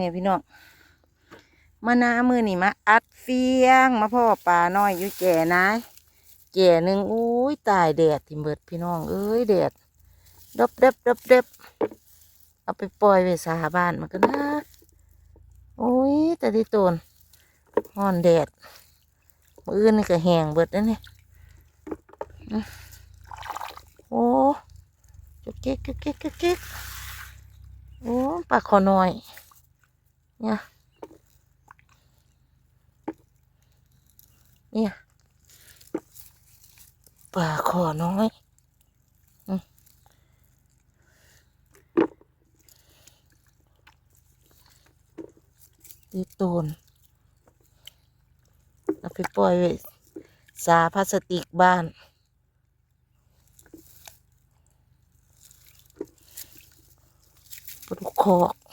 นี่พี่น้องมานามือนี่มาอัดเฟียงมาพ่อปลาน้อยอยู่แก่นายแก่หนึ่งอุ้ยตายแดดที่เบิดพี่น้อง เอ้ยแดดดับเด็บดับเด็บเอาไปปล่อยไว้สาบ้านมันก็นะโอ้ยแต่ที่ตนห่อนแดดมืออื่นนี่ก็แห้งเบิดแล้วนี่โอ้จุกเก๊กจุกเก๊กจุกเก๊กโอ้ปลาคอน้อย เนี่ย เนี่ยปลาคอน้อยอืมตีโตนเอาไปปล่อยไว้สาพลาสติกบ้านปลาดุกคอก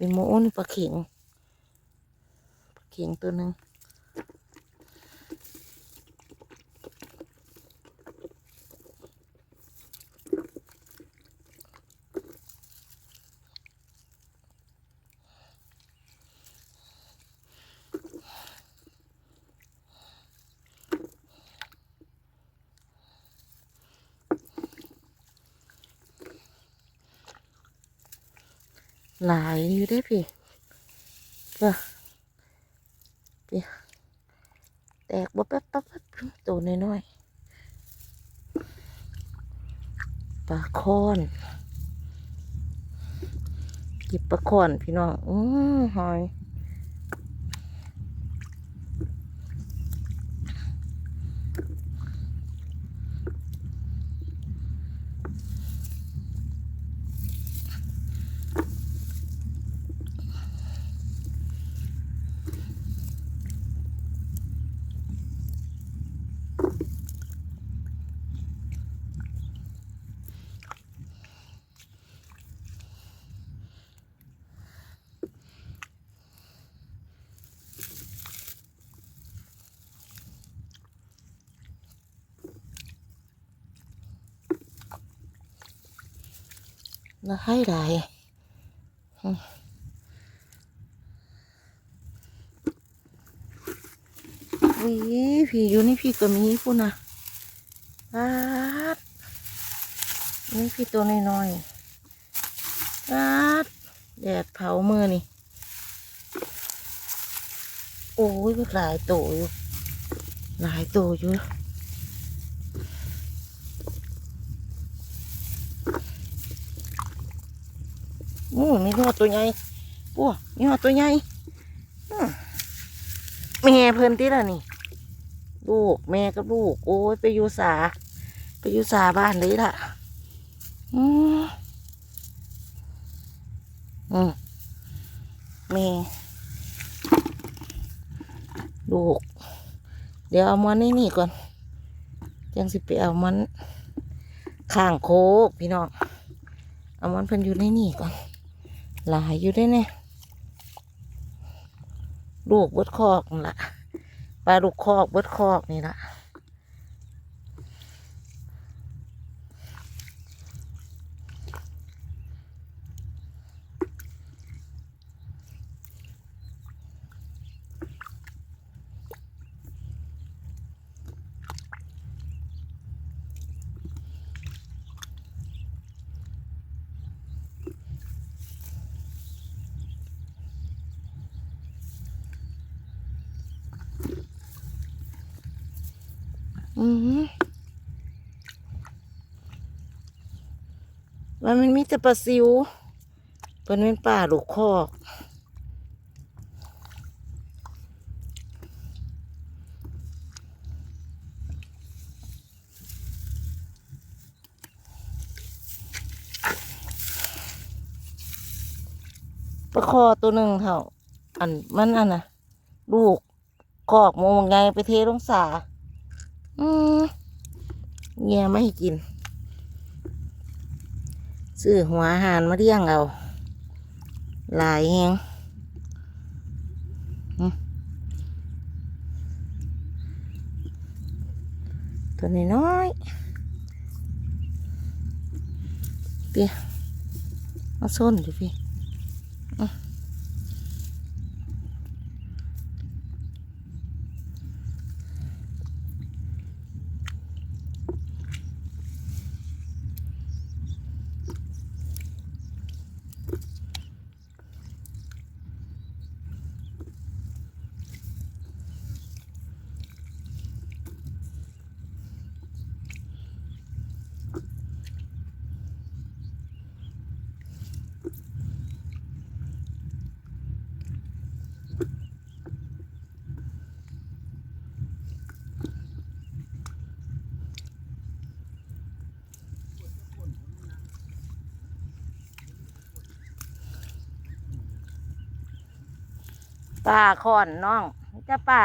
เป็นหมูนี่ปลาเข็งปลาเข็งตัวหนึ่ง หลายอยู่ได้พี่ก็พี่แตกบ่แป๊บป๊บปั๊บตัวน้อยๆปลาคอนหยิบปลาคอนพี่น้อง อือหอย แล้วให้หลายวิพี่อยู่นี่พี่ก็มีพุ่นนะปาดนี่พี่ตัวน้อยๆปาดแดดเผามือนี่ โอ้ยหลายโตอยู่ หลายโตอยู่ อืมมีหอดตัวใหญ่โอ้มีหอดตัวใหญ่แม่เพิ่นที่ละนี่ ลูกแม่กับลูก โอ้ยไปอยู่สา ไปอยู่สาบ้านเลยล่ะ อืมอืมแม่ลูก เดี๋ยวเอามันนี่นี่ก่อน ยังสิไปเอามันข้างโคกพี่น้อง เอามันเพิ่นอยู่ในนี่ก่อน หลายอยู่ได้เนี่ยลูกเบิดคอกนี่ละปลาลูกคอกเบิดคอกนี่ละ มว่ามันมีแต่ปลาซิวเป็นเป็นป่าลูกคอกปลาคอตัวหนึ่งเท่าอันมันอันน่ะ ลูกคอกโมงไงไปเทลงสา อืมแง่ไม่ให้กิน ซื้อหัวอาหารมาเลี้ยงเอาหลายแหงตัวน้อยๆเปียมาส้นอยู่พี่ ปลาขอนน้องมีแต่ปลา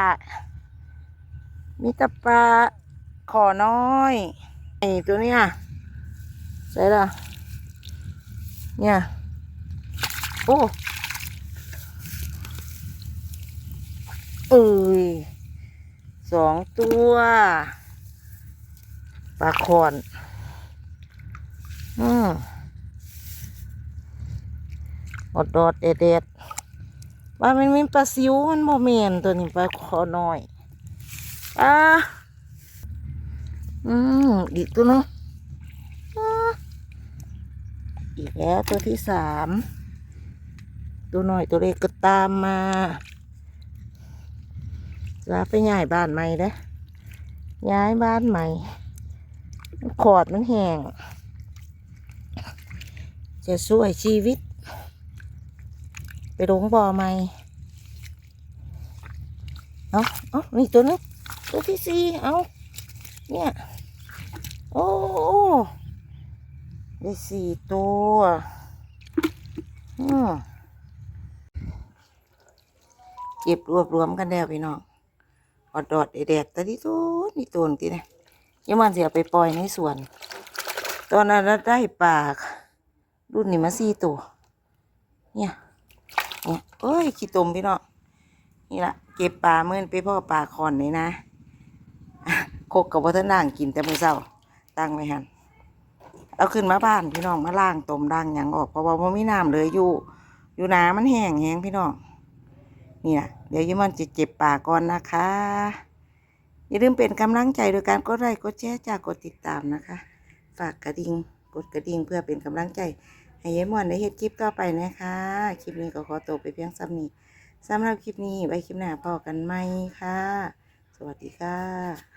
มีแต่ปลาขอน้อยไอ้ตัวเนี้ยใส่ละเนี่ยโอ้เอ้ยสองตัวปลาขอนอืมอดดอดเด็ด ว่ามันมีปลาซิวมันโมเมนตัวนี้ปลาขอน้อยอ่าอืมอีกตัวนึงอีกแล้วตัวที่สามตัวน้อยตัวเล็กก็ตามมาจะไปย้ายบ้านใหม่เด้ย้ายบ้านใหม่ขอดมันแห้งจะช่วยชีวิต ไปลงบ่อใหม่เอาเอานี่ตัวนึงตัวที่สี่เอาเนี่ยโอ้โอ้ได้สี่ตัวอืมเก็บรวบรวมกันแล้วพี่น้องอดดอดแดดแต่ที่ตัวนี่ตัวนี่นะยังมันเสียไปปล่อยในสวน ตอนนั้นได้ปลารุ่นนี้มาสี่ตัว เนี่ย เอ้ยขี้ตมพี่น้องนี่ละเก็บปลาเมื่อนไปพ่อปลาคอนนี่นะโคกกับวัฒนางกินแต่มือเช้าตั้งไว้หันเอาขึ้นมาบ้านพี่น้องมาล้างต้มล้างหยังออกเพราะว่าบ่มีน้ำเลยอยู่ อยู่น้ำมันแห้งแห้งพี่น้องนี่นะเดี๋ยวยี่มันจะเจ็บปลาก่อนนะคะ อย่าลืมเป็นกำลังใจโดยการกดไลค์กดแชร์จากกดติดตามนะคะ ฝากกระดิ่งกดกระดิ่งเพื่อเป็นกำลังใจ ให้ยายม่วนได้เฮ็ดคลิปต่อไปนะคะ คลิปนี้ก็ขอตัวไปเพียงซ้ำนี้สำหรับคลิปนี้ไว้คลิปหน้าพอกันไหมค่ะ สวัสดีค่ะ